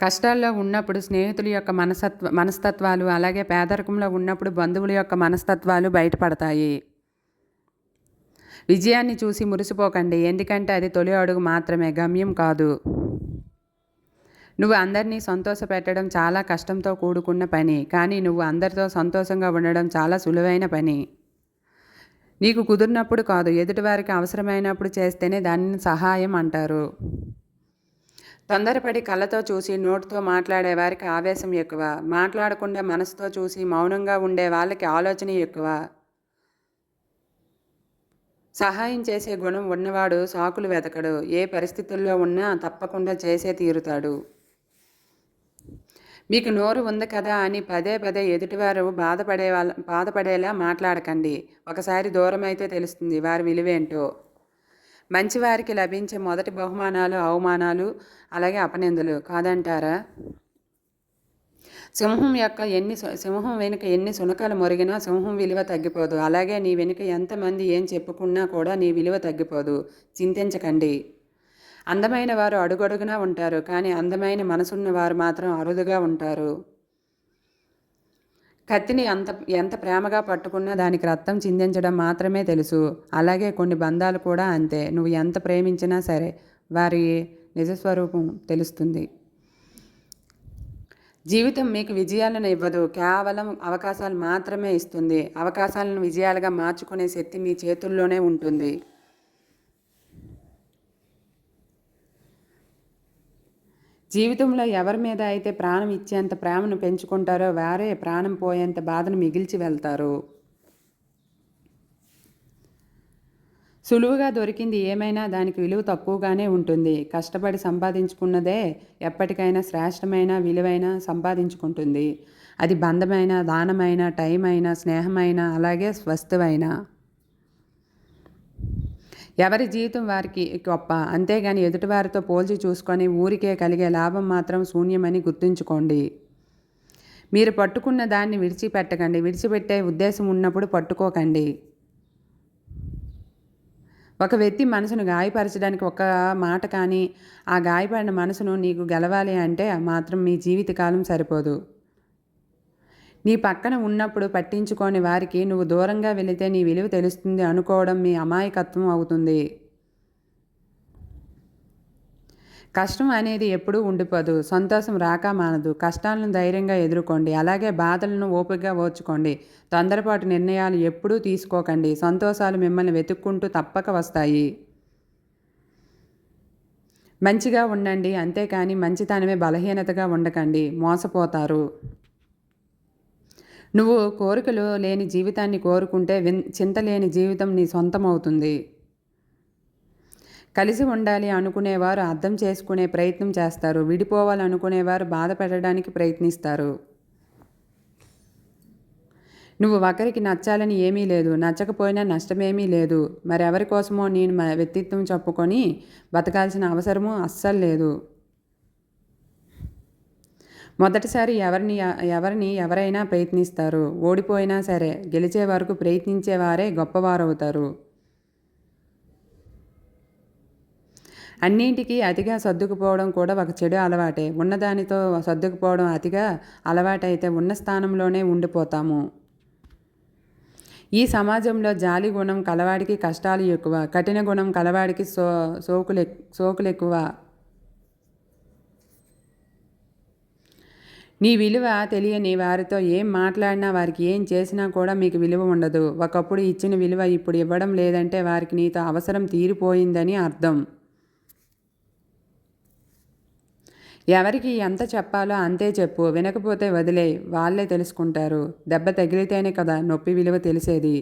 కష్టాల్లో ఉన్నప్పుడు స్నేహితుల యొక్క మనసత్వ మనస్తత్వాలు అలాగే పేదరికంలో ఉన్నప్పుడు బంధువుల యొక్క మనస్తత్వాలు బయటపడతాయి. విజయాన్ని చూసి మురిసిపోకండి. ఎందుకంటే అది తొలి అడుగు మాత్రమే గమ్యం కాదు. నువ్వు అందరినీ సంతోషపెట్టడం చాలా కష్టంతో కూడుకున్న పని కానీ నువ్వు అందరితో సంతోషంగా ఉండడం చాలా సులువైన పని. నీకు కుదిరినప్పుడు కాదు ఎదుటివారికి అవసరమైనప్పుడు చేస్తేనే దానిని సహాయం అంటారు. తొందరపడి కళ్ళతో చూసి నోటితో మాట్లాడే వారికి ఆవేశం ఎక్కువ. మాట్లాడకుండా మనసుతో చూసి మౌనంగా ఉండే వాళ్ళకి ఆలోచన ఎక్కువ. సహాయం చేసే గుణం ఉన్నవాడు సాకులు వెతకడు. ఏ పరిస్థితుల్లో ఉన్నా తప్పకుండా చేసే తీరుతాడు. మీకు నోరు ఉంది కదా అని పదే పదే ఎదుటివారు బాధపడే వాళ్ళ బాధపడేలా మాట్లాడకండి. ఒకసారి దూరం అయితే తెలుస్తుంది వారి విలువేంటో. మంచివారికి లభించే మొదటి బహుమానాలు అవమానాలు అలాగే అపనిందలు కాదంటారా? సింహం యొక్క ఎన్ని సింహం వెనుక ఎన్ని సునకాలు మొరిగినా సింహం విలువ తగ్గిపోదు. అలాగే నీ వెనుక ఎంతమంది ఏం చెప్పుకున్నా కూడా నీ విలువ తగ్గిపోదు. చింతించకండి. అందమైన వారు అడుగడుగునా ఉంటారు కానీ అందమైన మనసున్న వారు మాత్రం అరుదుగా ఉంటారు. కత్తిని అంత ఎంత ప్రేమగా పట్టుకున్నా దానికి రక్తం చిందించడం మాత్రమే తెలుసు. అలాగే కొన్ని బంధాలు కూడా అంతే. నువ్వు ఎంత ప్రేమించినా సరే వారి నిజస్వరూపం తెలుస్తుంది. జీవితం మీకు విజయాలను ఇవ్వదు. కేవలం అవకాశాలు మాత్రమే ఇస్తుంది. అవకాశాలను విజయాలుగా మార్చుకునే శక్తి మీ చేతుల్లోనే ఉంటుంది. జీవితంలో ఎవరి మీద అయితే ప్రాణం ఇచ్చేంత ప్రేమను పెంచుకుంటారో వారే ప్రాణం పోయేంత బాధను మిగిల్చి వెళ్తారు. సులువుగా దొరికింది ఏమైనా దానికి విలువ తక్కువగానే ఉంటుంది. కష్టపడి సంపాదించుకున్నదే ఎప్పటికైనా శ్రేష్టమైన విలువైన సంపాదించుకుంటుంది. అది బంధమైన దానమైన టైం అయినా స్నేహమైన అలాగే స్వస్థమైన. ఎవరి జీవితం వారికి గొప్ప. అంతేగాని ఎదుటివారితో పోల్చి చూసుకొని ఊరికే కలిగే లాభం మాత్రం శూన్యమని గుర్తుంచుకోండి. మీరు పట్టుకున్న దాన్ని విడిచిపెట్టకండి. విడిచిపెట్టే ఉద్దేశం ఉన్నప్పుడు పట్టుకోకండి. ఒక వ్యక్తి మనసును గాయపరచడానికి ఒక మాట కానీ ఆ గాయపడిన మనసును నీకు గెలవాలి అంటే మాత్రం మీ జీవితకాలం సరిపోదు. నీ పక్కన ఉన్నప్పుడు పట్టించుకోని వారికి నువ్వు దూరంగా వెళితే నీ విలువ తెలుస్తుంది అనుకోవడం మీ అమాయకత్వం అవుతుంది. కష్టం అనేది ఎప్పుడూ ఉండిపోదు. సంతోషం రాక మానదు. కష్టాలను ధైర్యంగా ఎదుర్కోండి. అలాగే బాధలను ఓపికగా ఓర్చుకోండి. తొందరపాటు నిర్ణయాలు ఎప్పుడూ తీసుకోకండి. సంతోషాలు మిమ్మల్ని వెతుక్కుంటూ తప్పక వస్తాయి. మంచిగా ఉండండి. అంతేకాని మంచితనమే బలహీనతగా ఉండకండి. మోసపోతారు. నువ్వు కోరికలు లేని జీవితాన్ని కోరుకుంటే విన్ చింత లేని జీవితం నీ సొంతం అవుతుంది కలిసి ఉండాలి అనుకునేవారు అర్థం చేసుకునే ప్రయత్నం చేస్తారు. విడిపోవాలనుకునేవారు బాధపడడానికి ప్రయత్నిస్తారు. నువ్వు ఒకరికి నచ్చాలని ఏమీ లేదు. నచ్చకపోయినా నష్టమేమీ లేదు. మరెవరి కోసమో నేను మా వ్యక్తిత్వం చెప్పుకొని బతకాల్సిన అవసరము అస్సలు లేదు. మొదటిసారి ఎవరిని ఎవరిని ఎవరైనా ప్రయత్నిస్తారు. ఓడిపోయినా సరే గెలిచే వరకు ప్రయత్నించేవారే గొప్పవారవుతారు. అన్నింటికీ అతిగా సర్దుకుపోవడం కూడా ఒక చెడు అలవాటే. ఉన్నదానితో సర్దుకుపోవడం అతిగా అలవాటైతే ఉన్న స్థానంలోనే ఉండిపోతాము. ఈ సమాజంలో జాలి గుణం కలవాడికి కష్టాలు ఎక్కువ కఠిన గుణం కలవాడికి సో సోకులు సోకులు ఎక్కువ నీ విలువ తెలియని వారితో ఏం మాట్లాడినా వారికి ఏం చేసినా కూడా మీకు విలువ ఉండదు. ఒకప్పుడు ఇచ్చిన విలువ ఇప్పుడు ఇవ్వడం లేదంటే వారికి నీతో అవసరం తీరిపోయిందని అర్థం. ఎవరికి ఎంత చెప్పాలో అంతే చెప్పు. వినకపోతే వదిలే. వాళ్ళే తెలుసుకుంటారు. దెబ్బ తగిలితేనే కదా నొప్పి విలువ తెలిసేది.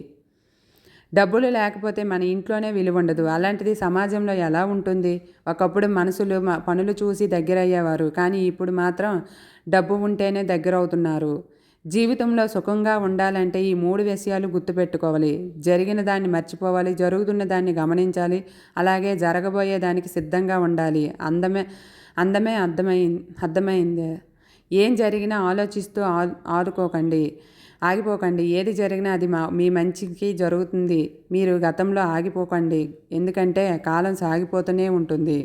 డబ్బులు లేకపోతే మన ఇంట్లోనే విలువ ఉండదు. అలాంటిది సమాజంలో ఎలా ఉంటుంది? ఒకప్పుడు మనసులు మ- పనులు చూసి దగ్గరయ్యేవారు. కానీ ఇప్పుడు మాత్రం డబ్బు ఉంటేనే దగ్గర అవుతున్నారు జీవితంలో సుఖంగా ఉండాలంటే ఈ మూడు విషయాలు గుర్తుపెట్టుకోవాలి. జరిగిన దాన్ని మర్చిపోవాలి. జరుగుతున్న దాన్ని గమనించాలి. అలాగే జరగబోయే దానికి సిద్ధంగా ఉండాలి. అందమే అందమే అర్థమై అర్థమైంది. ఏం జరిగినా ఆలోచిస్తూ ఆ ఆడుకోకండి ఆగిపోకండి. ఏది జరిగినా అది మా మీ మంచికి జరుగుతుంది. మీరు గతంలో ఆగిపోకండి. ఎందుకంటే కాలం సాగిపోతూనే ఉంటుంది.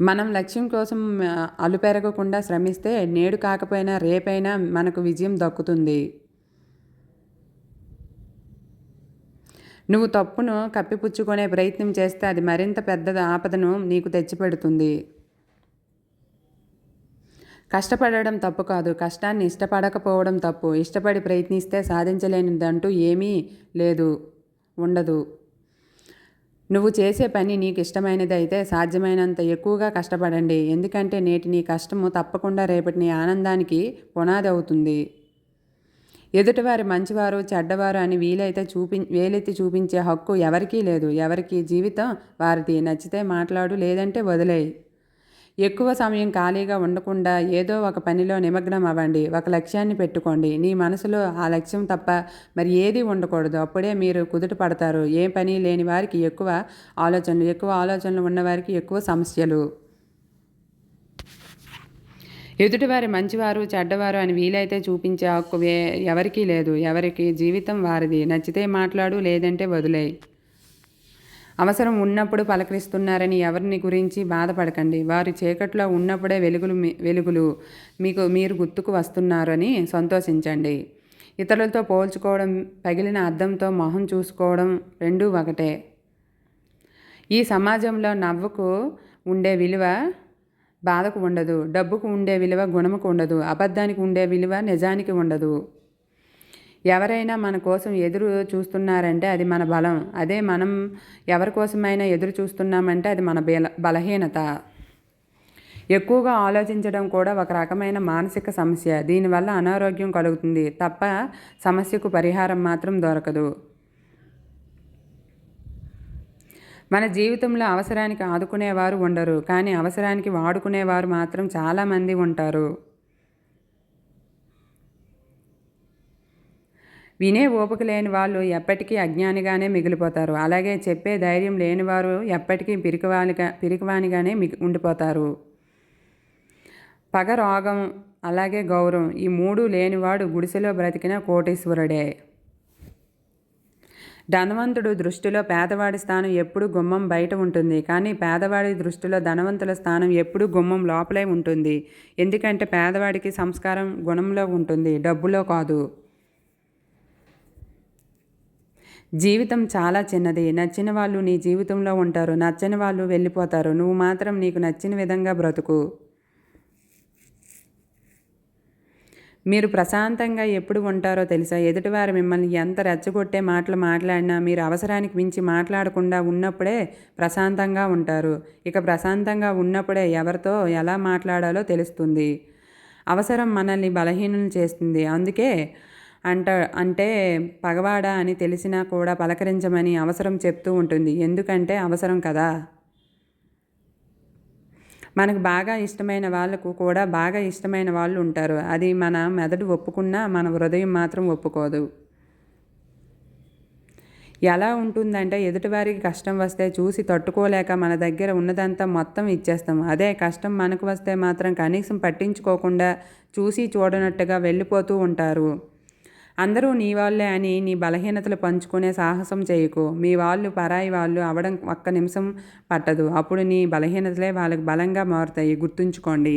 మనం లక్ష్యం కోసం అలుపెరగకుండా శ్రమిస్తే నేడు కాకపోయినా రేపైనా మనకు విజయం దక్కుతుంది. నువ్వు తప్పును కప్పిపుచ్చుకునే ప్రయత్నం చేస్తే అది మరింత పెద్ద ఆపదను నీకు తెచ్చిపెడుతుంది. కష్టపడడం తప్పు కాదు. కష్టాన్ని ఇష్టపడకపోవడం తప్పు. ఇష్టపడి ప్రయత్నిస్తే సాధించలేనిదంటూ ఏమీ లేదు. ఉండదు. నువ్వు చేసే పని నీకు ఇష్టమైనది అయితే సాధ్యమైనంత ఎక్కువగా కష్టపడండి. ఎందుకంటే నేటి నీ కష్టము తప్పకుండా రేపటి నీ ఆనందానికి పునాది అవుతుంది. ఎదుటివారి మంచివారు చెడ్డవారు అని వీలైతే చూపి వేలెత్తి చూపించే హక్కు ఎవరికీ లేదు. ఎవరికి జీవితం వారిది. నచ్చితే మాట్లాడు లేదంటే వదిలేయి. ఎక్కువ సమయం ఖాళీగా ఉండకుండా ఏదో ఒక పనిలో నిమగ్నం అవ్వండి. ఒక లక్ష్యాన్ని పెట్టుకోండి. నీ మనసులో ఆ లక్ష్యం తప్ప మరి ఏది ఉండకూడదు. అప్పుడే మీరు కుదుట పడతారు. ఏ పని లేని వారికి ఎక్కువ ఆలోచనలు ఎక్కువ ఆలోచనలు ఉన్నవారికి ఎక్కువ సమస్యలు. ఎదుటివారి మంచివారు చెడ్డవారు అని వీలైతే చూపించే హక్కు ఎవరికీ లేదు. ఎవరికి జీవితం వారిది. నచ్చితే మాట్లాడు లేదంటే వదిలేయి. అవసరం ఉన్నప్పుడు పలకరిస్తున్నారని ఎవరిని గురించి బాధపడకండి. వారి చీకట్లో ఉన్నప్పుడే వెలుగులు వెలుగులు మీకు మీరు గుర్తుకు వస్తున్నారని సంతోషించండి. ఇతరులతో పోల్చుకోవడం పగిలిన అద్దంతో మొహం చూసుకోవడం రెండూ ఒకటే. ఈ సమాజంలో నవ్వుకు ఉండే విలువ బాధకు ఉండదు డబ్బుకు ఉండే విలువ గుణముకు ఉండదు అబద్ధానికి ఉండే విలువ నిజానికి ఉండదు. ఎవరైనా మన కోసం ఎదురు చూస్తున్నారంటే అది మన బలం. అదే మనం ఎవరి కోసమైనా ఎదురు చూస్తున్నామంటే అది మన బల బలహీనత. ఎక్కువగా ఆలోచించడం కూడా ఒక రకమైన మానసిక సమస్య. దీనివల్ల అనారోగ్యం కలుగుతుంది. తప్ప సమస్యకు పరిహారం మాత్రం దొరకదు. మన జీవితంలో అవసరానికి ఆదుకునేవారు ఉండరు కానీ అవసరానికి వాడుకునేవారు మాత్రం చాలామంది ఉంటారు. వినే ఓపిక లేని వాళ్ళు ఎప్పటికీ అజ్ఞానిగానే మిగిలిపోతారు. అలాగే చెప్పే ధైర్యం లేనివారు ఎప్పటికీ పిరికివానిగా పిరికివానిగానే మిగి ఉండిపోతారు. పగ రోగం అలాగే గౌరవం ఈ మూడు లేనివాడు గుడిసెలో బ్రతికిన కోటీశ్వరుడే. ధనవంతుడు దృష్టిలో పేదవాడి స్థానం ఎప్పుడు గుమ్మం బయట ఉంటుంది. కానీ పేదవాడి దృష్టిలో ధనవంతుల స్థానం ఎప్పుడు గుమ్మం లోపలే ఉంటుంది. ఎందుకంటే పేదవాడికి సంస్కారం గుణంలో ఉంటుంది. డబ్బులో కాదు. జీవితం చాలా చిన్నది. నచ్చిన వాళ్ళు నీ జీవితంలో ఉంటారు. నచ్చని వాళ్ళు వెళ్ళిపోతారు. నువ్వు మాత్రం నీకు నచ్చిన విధంగా బ్రతుకు. మీరు ప్రశాంతంగా ఎప్పుడు ఉంటారో తెలుసా? ఎదుటివారు మిమ్మల్ని ఎంత రెచ్చగొట్టే మాటలు మాట్లాడినా మీరు అవసరానికి మించి మాట్లాడకుండా ఉన్నప్పుడే ప్రశాంతంగా ఉంటారు. ఇక ప్రశాంతంగా ఉన్నప్పుడే ఎవరితో ఎలా మాట్లాడాలో తెలుస్తుంది. అవసరం మనల్ని బలహీనం చేస్తుంది. అందుకే అంట అంటే పగవాడా అని తెలిసినా కూడా పలకరించమని అవసరం చెప్తూ ఉంటుంది. ఎందుకంటే అవసరం కదా? మనకు బాగా ఇష్టమైన వాళ్ళకు కూడా బాగా ఇష్టమైన వాళ్ళు ఉంటారు. అది మన మెదడు ఒప్పుకున్నా మన హృదయం మాత్రం ఒప్పుకోదు. ఎలా ఉంటుందంటే ఎదుటివారికి కష్టం వస్తే చూసి తట్టుకోలేక మన దగ్గర ఉన్నదంతా మొత్తం ఇచ్చేస్తాం. అదే కష్టం మనకు వస్తే మాత్రం కనీసం పట్టించుకోకుండా చూసి చూడనట్టుగా వెళ్ళిపోతూ ఉంటారు. అందరూ నీ వాళ్ళే అని నీ బలహీనతలు పంచుకునే సాహసం చేయకు. మీ వాళ్ళు పరాయి వాళ్ళు అవడం ఒక్క నిమిషం పట్టదు. అప్పుడు నీ బలహీనతలే వాళ్ళకి బలంగా మారుతాయి. గుర్తుంచుకోండి.